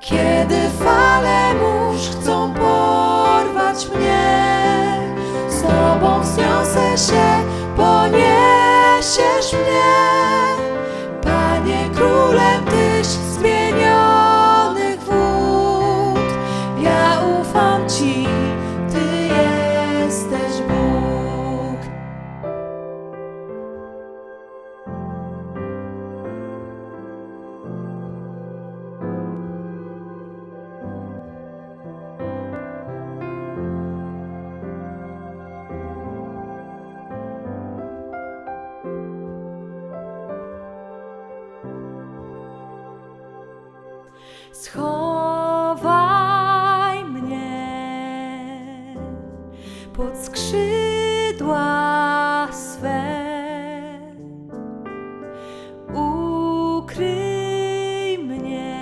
Kiedy fale mórz chcą porwać mnie, z Tobą wzniosę się, poniesiesz mnie. Schowaj mnie pod skrzydła swe. Ukryj mnie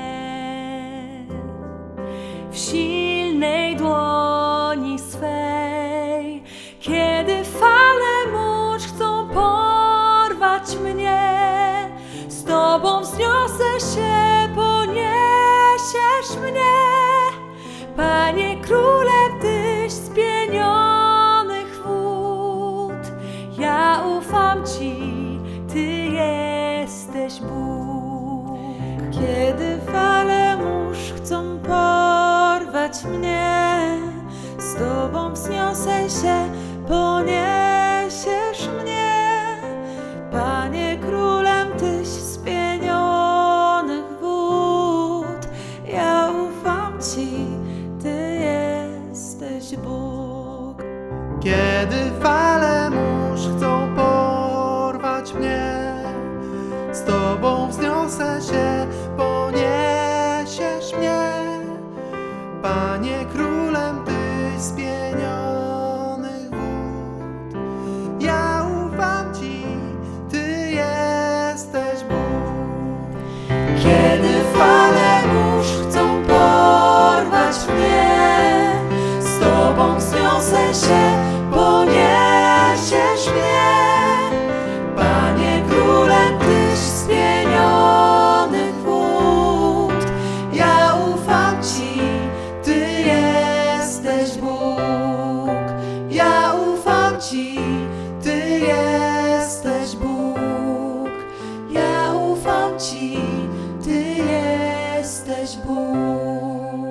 w silnej dłoni swej, Ty jesteś Bóg. Kiedy fale mórz chcą porwać mnie, z Tobą wzniosę się, poniesiesz mnie. Panie królem Tyś z pienionych wód, ja ufam Ci, Ty jesteś Bóg. Kiedy fale Tobą wzniosę się, poniesiesz mnie. Panie królem Tyś z pienionych wód, ja ufam Ci, Ty jesteś Bóg. Kiedy fale mórz chcą porwać mnie, z Tobą wzniosę się, poniesiesz mnie. more.